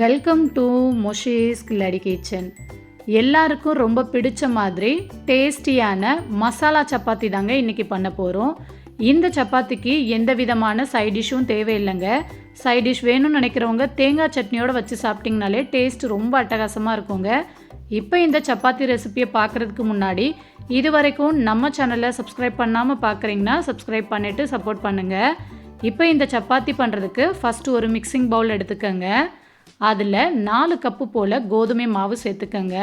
Welcome to மொஷீஸ் கில்லடி kitchen எல்லாருக்கும் ரொம்ப பிடிச்ச மாதிரி டேஸ்டியான மசாலா சப்பாத்தி தாங்க இன்றைக்கி பண்ண போகிறோம் இந்த சப்பாத்திக்கு எந்த விதமான சைட் டிஷ்ஷும் தேவையில்லைங்க. சைட் டிஷ் வேணும்னு நினைக்கிறவங்க தேங்காய் சட்னியோடு வச்சு சாப்பிட்டிங்கனாலே டேஸ்ட் ரொம்ப அட்டகாசமாக இருக்குங்க. இப்போ இந்த சப்பாத்தி ரெசிபியை பார்க்குறதுக்கு முன்னாடி இது வரைக்கும் நம்ம சேனலை சப்ஸ்கிரைப் பண்ணாமல் பார்க்குறீங்கன்னா சப்ஸ்கிரைப் பண்ணிவிட்டு சப்போர்ட் பண்ணுங்கள் இப்போ இந்த சப்பாத்தி பண்ணுறதுக்கு ஃபஸ்ட்டு ஒரு மிக்சிங் பவுல் எடுத்துக்கோங்க. அதில் நாலு கப்பு போல் கோதுமை மாவு சேர்த்துக்கங்க.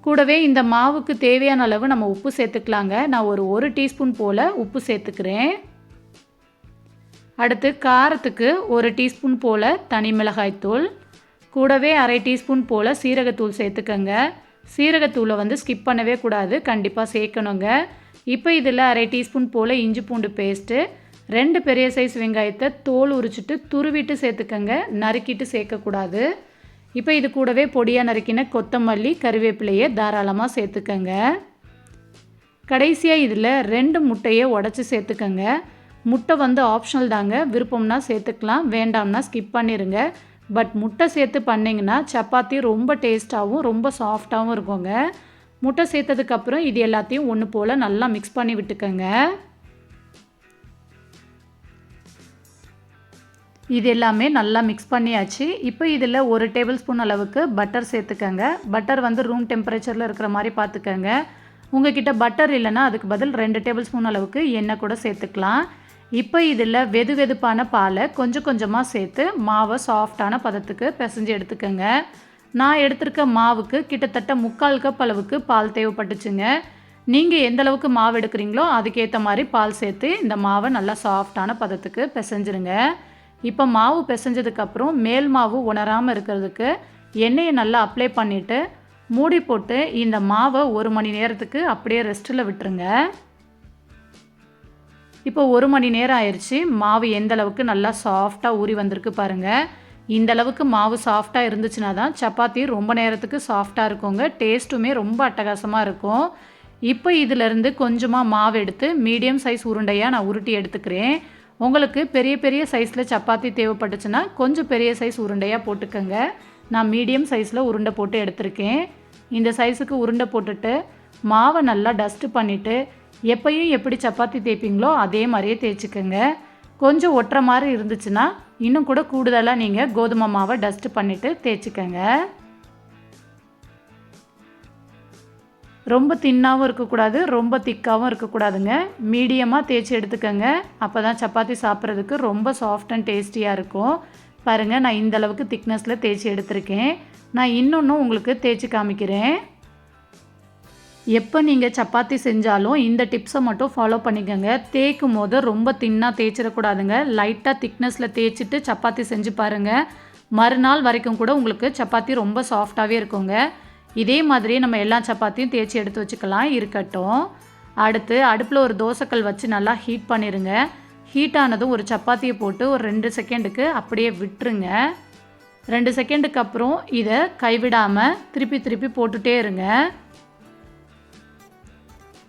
கூடவே இந்த மாவுக்கு தேவையான அளவு நம்ம உப்பு சேர்த்துக்கலாங்க. நான் ஒரு ஒரு டீஸ்பூன் போல் உப்பு சேர்த்துக்கிறேன். அடுத்து காரத்துக்கு ஒரு டீஸ்பூன் போல் தனி மிளகாய்த்தூள் கூடவே அரை டீஸ்பூன் போல் சீரகத்தூள் சேர்த்துக்கங்க. சீரகத்தூளை வந்து ஸ்கிப் பண்ணவே கூடாது. கண்டிப்பாக சேர்க்கணுங்க. இப்போ இதில் அரை டீஸ்பூன் போல் இஞ்சி பூண்டு பேஸ்ட்டு ரெண்டு பெரிய சைஸ் வெங்காயத்தை தோல் உரிச்சிட்டு துருவிட்டு சேர்த்துக்கங்க. நறுக்கிட்டு சேர்க்கக்கூடாது. இப்போ இது கூடவே பொடியாக நறுக்கின கொத்தமல்லி கருவேப்பிலையை தாராளமாக சேர்த்துக்கங்க. கடைசியாக இதில் ரெண்டு முட்டையை உடச்சி சேர்த்துக்கங்க. முட்டை வந்து ஆப்ஷனல் தாங்க. விருப்பம்னா சேர்த்துக்கலாம் வேண்டாம்னா ஸ்கிப் பண்ணிடுங்க பட் முட்டை சேர்த்து பண்ணிங்கன்னா சப்பாத்தி ரொம்ப டேஸ்ட்டாகவும் ரொம்ப சாஃப்டாகவும் இருக்குங்க. முட்டை சேர்த்ததுக்கப்புறம் இது எல்லாத்தையும் ஒன்று போல் நல்லா மிக்ஸ் பண்ணி விட்டுக்கோங்க. இது எல்லாமே நல்லா மிக்ஸ் பண்ணியாச்சு. இப்போ இதில் ஒரு டேபிள் ஸ்பூன் அளவுக்கு பட்டர் சேர்த்துக்கங்க. பட்டர் வந்து ரூம் டெம்பரேச்சரில் இருக்கிற மாதிரி பார்த்துக்கங்க. உங்ககிட்ட பட்டர் இல்லைன்னா அதுக்கு பதில் ரெண்டு டேபிள் ஸ்பூன் அளவுக்கு எண்ணெய் கூட சேர்த்துக்கலாம். இப்போ இதில் வெது வெதுப்பான பாலை கொஞ்சம் கொஞ்சமாக சேர்த்து மாவை சாஃப்டான பதத்துக்கு பிசைஞ்சு எடுத்துக்கோங்க. நான் எடுத்திருக்க மாவுக்கு கிட்டத்தட்ட முக்கால் கப் அளவுக்கு பால் தேவைப்பட்டுச்சுங்க. நீங்கள் எந்த அளவுக்கு மாவு எடுக்கிறீங்களோ அதுக்கேற்ற மாதிரி பால் சேர்த்து இந்த மாவை நல்லா சாஃப்டான பதத்துக்கு பிசைஞ்சிருங்க. இப்போ மாவு பிசைஞ்சதுக்கப்புறம் மேல் மாவு உணராமல் இருக்கிறதுக்கு எண்ணெயை நல்லா அப்ளை பண்ணிவிட்டு மூடி போட்டு இந்த மாவை ஒரு மணி நேரத்துக்கு அப்படியே ரெஸ்ட்டில் விட்டுருங்க. இப்போ ஒரு மணி நேரம் ஆயிடுச்சு மாவு எந்த அளவுக்கு நல்லா சாஃப்டாக ஊறி வந்திருக்கு பாருங்கள் இந்த அளவுக்கு மாவு சாஃப்டாக இருந்துச்சுன்னா தான் சப்பாத்தி ரொம்ப நேரத்துக்கு சாஃப்டாக இருக்குங்க. டேஸ்ட்டுமே ரொம்ப அட்டகாசமாக இருக்கும். இப்போ இதிலிருந்து கொஞ்சமாக மாவு எடுத்து மீடியம் சைஸ் உருண்டையாக நான் உருட்டி எடுத்துக்கிறேன். உங்களுக்கு பெரிய பெரிய சைஸில் சப்பாத்தி தேவைப்பட்டுச்சுன்னா கொஞ்சம் பெரிய சைஸ் உருண்டையாக போட்டுக்கோங்க. நான் மீடியம் சைஸில் உருண்டை போட்டு எடுத்திருக்கேன். இந்த சைஸுக்கு உருண்டை போட்டுட்டு மாவை நல்லா டஸ்ட்டு பண்ணிவிட்டு எப்பையும் எப்படி சப்பாத்தி தேய்ப்பீங்களோ அதே மாதிரியே தேய்ச்சிக்கோங்க. கொஞ்சம் ஒட்டுற மாதிரி இருந்துச்சுன்னா இன்னும் கூட கூடுதலாக நீங்கள் கோதுமை மாவை டஸ்ட்டு பண்ணிவிட்டு தேய்ச்சிக்கோங்க. ரொம்ப தின்னாகவும் இருக்கக்கூடாது ரொம்ப திக்காகவும் இருக்கக்கூடாதுங்க. மீடியமாக தேய்ச்சி எடுத்துக்கோங்க. அப்போ தான் சப்பாத்தி சாப்பிட்றதுக்கு ரொம்ப சாஃப்ட் அண்ட் டேஸ்டியாக இருக்கும். பாருங்கள் நான் இந்த அளவுக்கு திக்னஸில் தேய்ச்சி எடுத்திருக்கேன். நான் இன்னொன்றும் உங்களுக்கு தேய்ச்சி காமிக்கிறேன். எப்போ நீங்கள் சப்பாத்தி செஞ்சாலும் இந்த டிப்ஸை மட்டும் ஃபாலோ பண்ணிக்கோங்க. தேய்க்கும் போது ரொம்ப தின்னாக தேய்ச்சிடக்கூடாதுங்க. லைட்டாக திக்னஸில் தேய்ச்சிட்டு சப்பாத்தி செஞ்சு பாருங்கள் மறுநாள் வரைக்கும் கூட உங்களுக்கு சப்பாத்தி ரொம்ப சாஃப்டாகவே இருக்குங்க. இதே மாதிரி நம்ம எல்லா சப்பாத்தியும் தேய்ச்சி எடுத்து வச்சுக்கலாம். இருக்கட்டும். அடுத்து அடுப்பில் ஒரு தோசைக்கல் வச்சு நல்லா ஹீட் பண்ணிடுங்க ஹீட் ஆனதும் ஒரு சப்பாத்தியை போட்டு ஒரு ரெண்டு செகண்டுக்கு அப்படியே விட்டுருங்க. ரெண்டு செகண்டுக்கு அப்புறம் இதை கைவிடாமல் திருப்பி திருப்பி போட்டுகிட்டே இருங்க.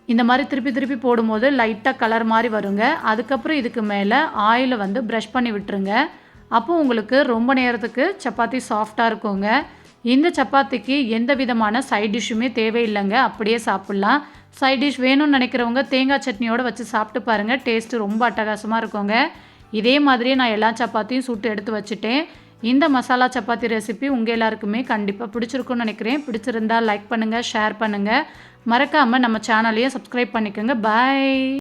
இந்த மாதிரி திருப்பி திருப்பி போடும்போது லைட்டாக கலர் மாதிரி வருங்க. அதுக்கப்புறம் இதுக்கு மேலே ஆயிலை வந்து ப்ரஷ் பண்ணி விட்டுருங்க. அப்போ உங்களுக்கு ரொம்ப நேரத்துக்கு சப்பாத்தி சாஃப்டாக இருக்குங்க. இந்த சப்பாத்திக்கு எந்த விதமான சைட் டிஷ்ஷுமே தேவையில்லைங்க. அப்படியே சாப்பிட்லாம். சைட் டிஷ் வேணும்னு நினைக்கிறவங்க தேங்காய் சட்னியோடு வச்சு சாப்பிட்டு பாருங்கள் டேஸ்ட்டு ரொம்ப அட்டகாசமாக இருக்குங்க. இதே மாதிரியே நான் எல்லா சப்பாத்தியும் சுட்டு எடுத்து வச்சுட்டேன். இந்த மசாலா சப்பாத்தி ரெசிபி உங்கள் எல்லாருக்குமே கண்டிப்பாக பிடிச்சிருக்குன்னு நினைக்கிறேன். பிடிச்சிருந்தா லைக் பண்ணுங்கள் ஷேர் பண்ணுங்கள் மறக்காமல் நம்ம சேனலையும் சப்ஸ்கிரைப் பண்ணிக்கோங்க. பாய்